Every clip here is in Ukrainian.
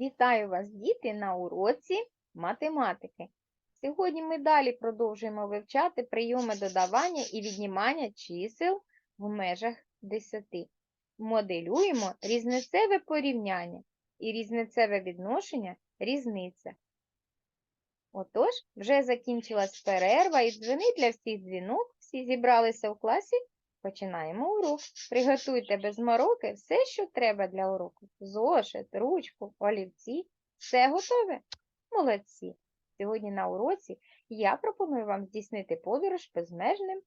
Вітаю вас, діти, на уроці математики. Сьогодні ми далі продовжуємо вивчати прийоми додавання і віднімання чисел в межах 10. Моделюємо різницеве порівняння і різницеве відношення різниця. Отож, вже закінчилась перерва і дзвенить для всіх дзвінок. Всі зібралися у класі. Починаємо урок. Приготуйте без мороки все, що треба для уроку. Зошит, ручку, олівці. Все готове? Молодці. Сьогодні на уроці я пропоную вам здійснити подорож безмежним,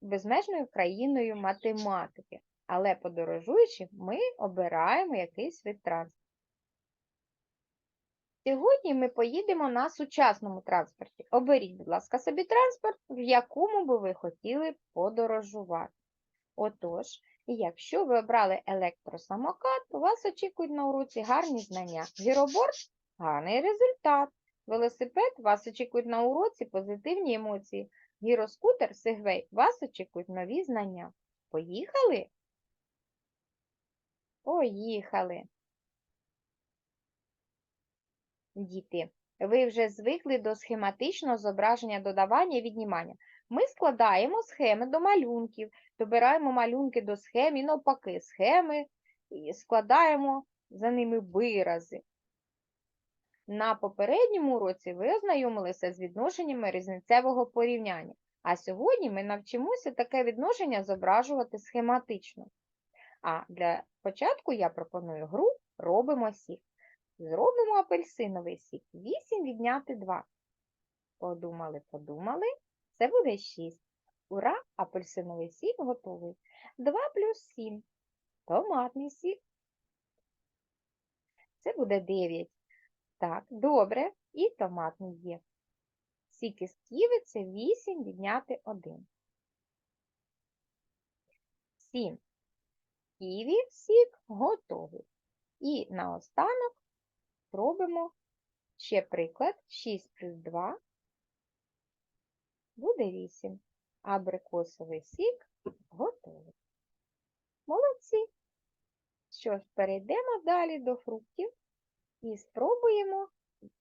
безмежною країною математики. Але подорожуючи, ми обираємо якийсь вид транспорту. Сьогодні ми поїдемо на сучасному транспорті. Оберіть, будь ласка, собі транспорт, в якому би ви хотіли подорожувати. Отож, якщо ви обрали електросамокат, у вас очікують на уроці гарні знання. Гіроборд – гарний результат. Велосипед вас очікують на уроці позитивні емоції. Гіроскутер, сегвей вас очікують нові знання. Поїхали? Поїхали. Діти, ви вже звикли до схематичного зображення додавання і віднімання. Ми складаємо схеми до малюнків, добираємо малюнки до схем і навпаки схеми і складаємо за ними вирази. На попередньому уроці ви ознайомилися з відношеннями різницевого порівняння, а сьогодні ми навчимося таке відношення зображувати схематично. А для початку я пропоную гру «Робимо сік». Зробимо апельсиновий сік. 8 відняти 2. Подумали, подумали. Це буде 6. Ура! Апельсиновий сік готовий. 2 плюс 7. Томатний сік. Це буде 9. Так, добре. І томатний є. Сік із ківи це 8 відняти 1. 7. Ківі сік готовий. І наостанок Робимо ще приклад. 6 плюс 2 буде 8. Абрикосовий сік готовий. Молодці. Що ж, перейдемо далі до фруктів і спробуємо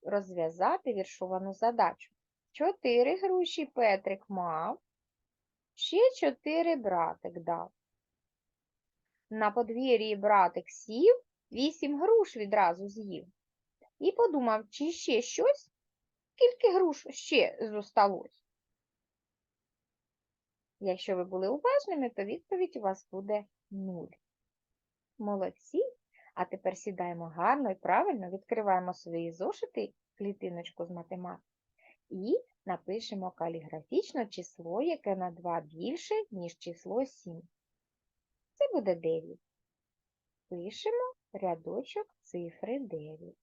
розв'язати віршовану задачу. 4 груші Петрик мав, ще 4 братик дав. На подвір'ї братик сів, 8 груш відразу з'їв. І подумав, чи ще щось? Скільки груш ще зосталось? Якщо ви були уважними, то відповідь у вас буде 0. Молодці. А тепер сідаємо гарно і правильно, відкриваємо свої зошити, клітиночку з математики, і напишемо каліграфічно число, яке на 2 більше, ніж число 7. Це буде 9. Пишемо рядочок цифри 9.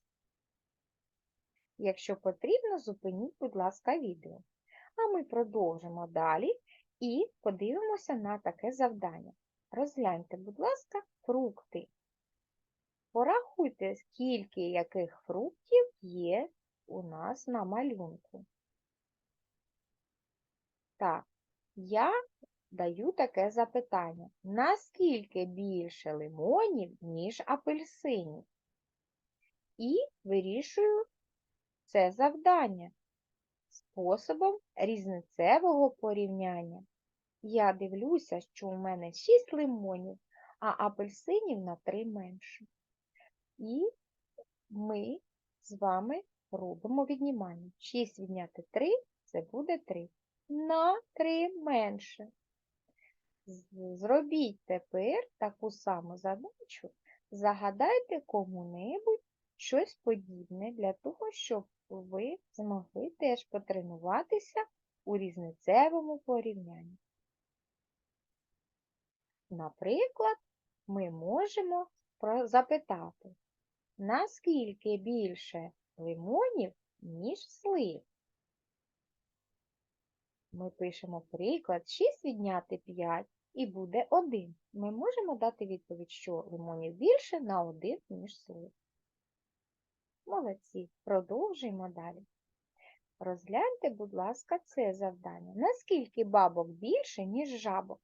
Якщо потрібно, зупиніть, будь ласка, відео. А ми продовжимо далі і подивимося на таке завдання. Розгляньте, будь ласка, фрукти. Порахуйте, скільки яких фруктів є у нас на малюнку. Так, я даю таке запитання. Наскільки більше лимонів, ніж апельсинів? І вирішую це завдання способом різницевого порівняння. Я дивлюся, що у мене 6 лимонів, а апельсинів на 3 менше. І ми з вами робимо віднімання. 6 відняти 3 це буде 3. На 3 менше. Зробіть тепер таку саму задачу, загадайте кому-небудь щось подібне для того, щоб ви змогли теж потренуватися у різницевому порівнянні. Наприклад, ми можемо запитати, наскільки більше лимонів, ніж слив? Ми пишемо приклад 6 відняти 5 і буде 1. Ми можемо дати відповідь, що лимонів більше на 1, ніж слив. Молодці, продовжуємо далі. Розгляньте, будь ласка, це завдання. Наскільки бабок більше, ніж жабок?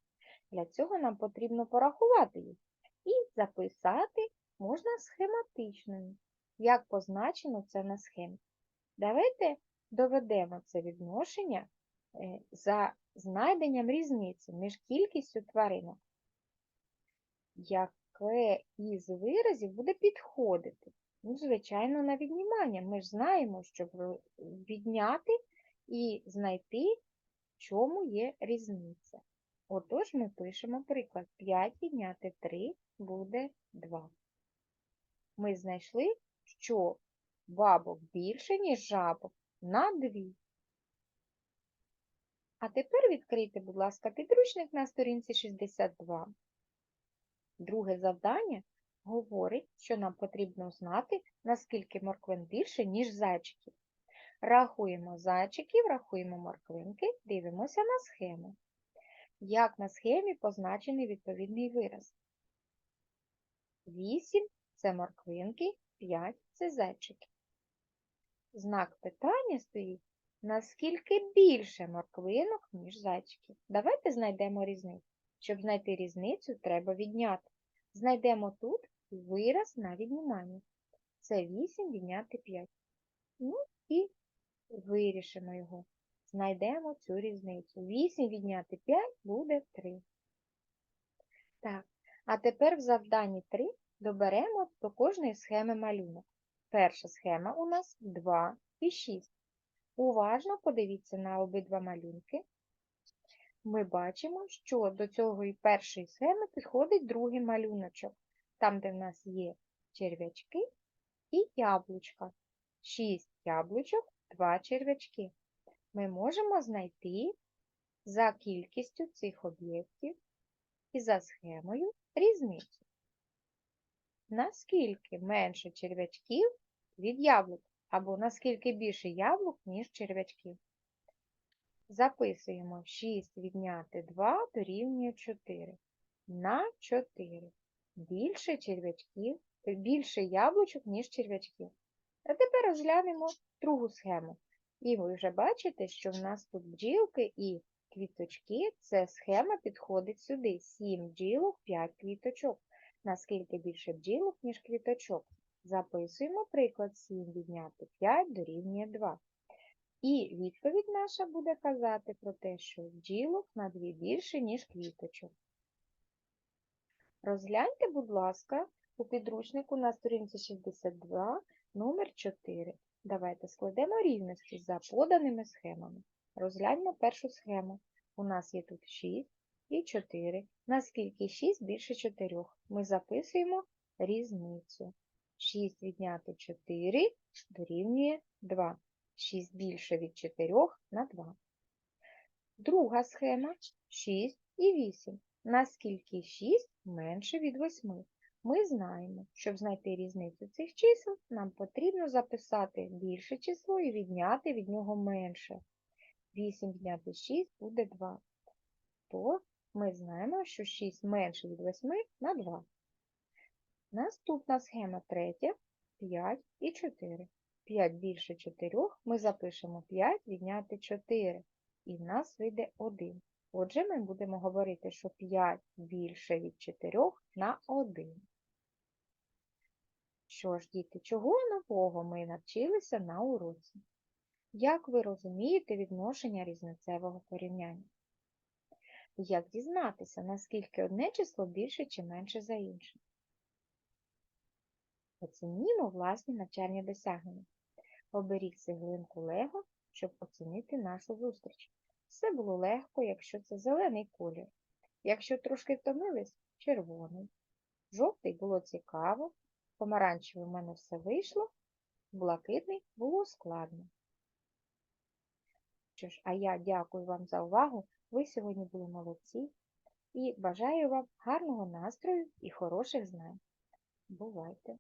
Для цього нам потрібно порахувати їх і записати можна схематичною. як позначено це на схемі. Давайте доведемо це відношення е, за знайденням різниці між кількістю тваринок. Яке із виразів буде підходити? Ну, звичайно, на віднімання. Ми ж знаємо, щоб відняти і знайти, в чому є різниця. Отож, ми пишемо приклад. 5 відняти 3 буде 2. Ми знайшли, що бабок більше, ніж жабок, на 2. А тепер відкрийте, будь ласка, підручник на сторінці 62. Друге завдання говорить, що нам потрібно знати, наскільки морквин більше, ніж зайчиків. Рахуємо зайчиків, рахуємо морквинки, дивимося на схему. Як на схемі позначений відповідний вираз. 8 – це морквинки, 5 – це зайчики. Знак питання стоїть, наскільки більше морквинок, ніж зайчиків. Давайте знайдемо різницю. Щоб знайти різницю, треба відняти. Знайдемо тут вираз на віднімання. Це 8 відняти 5. Ну і вирішимо його. Знайдемо цю різницю. 8 відняти 5 буде 3. Так, а тепер в завданні 3 доберемо до кожної схеми малюнок. Перша схема у нас 2 і 6. Уважно подивіться на обидва малюнки. Ми бачимо, що до цього першої схеми підходить другий малюночок, там, де в нас є черв'ячки і яблучка. 6 яблучок, 2 черв'ячки. Ми можемо знайти за кількістю цих об'єктів і за схемою різницю. Наскільки менше черв'ячків від яблук, або наскільки більше яблук, ніж черв'ячків. Записуємо 6 відняти 2 дорівнює 4. На 4. Більше черв'ячків, більше яблучок, ніж черв'ячків. А тепер розглянемо другу схему. І ви вже бачите, що в нас тут бджілки і квіточки. Це схема підходить сюди. 7 бджілок, 5 квіточок. Наскільки більше бджілок, ніж квіточок. Записуємо приклад 7 відняти 5 дорівнює 2. І відповідь наша буде казати про те, що бджілок на 2 більше, ніж квіточок. Розгляньте, будь ласка, у підручнику на сторінці 62, номер 4. Давайте складемо рівності за поданими схемами. Розгляньмо першу схему. У нас є тут 6 і 4. Наскільки 6 більше 4? Ми записуємо різницю. 6 відняти 4 дорівнює 2. 6 більше від 4 на 2. Друга схема 6 і 8. Наскільки 6 менше від 8? Ми знаємо, щоб знайти різницю цих чисел, нам потрібно записати більше число і відняти від нього менше. 8 відняти 6 буде 2. То ми знаємо, що 6 менше від 8 на 2. Наступна схема третя 5 і 4. 5 більше 4 ми запишемо 5 відняти 4, і в нас вийде 1. Отже, ми будемо говорити, що 5 більше від 4 на 1. Що ж, діти, чого нового ми навчилися на уроці? Як ви розумієте відношення різницевого порівняння? Як дізнатися, наскільки одне число більше чи менше за інше? Оцінімо власні навчальні досягнення. Оберіть цеглинку Лего, щоб оцінити нашу зустріч. Все було легко, якщо це зелений колір. Якщо трошки втомились – червоний. Жовтий було цікаво, помаранчевий в мене все вийшло, блакитний було складно. Що ж, а я дякую вам за увагу. Ви сьогодні були молодці і бажаю вам гарного настрою і хороших знань. Бувайте!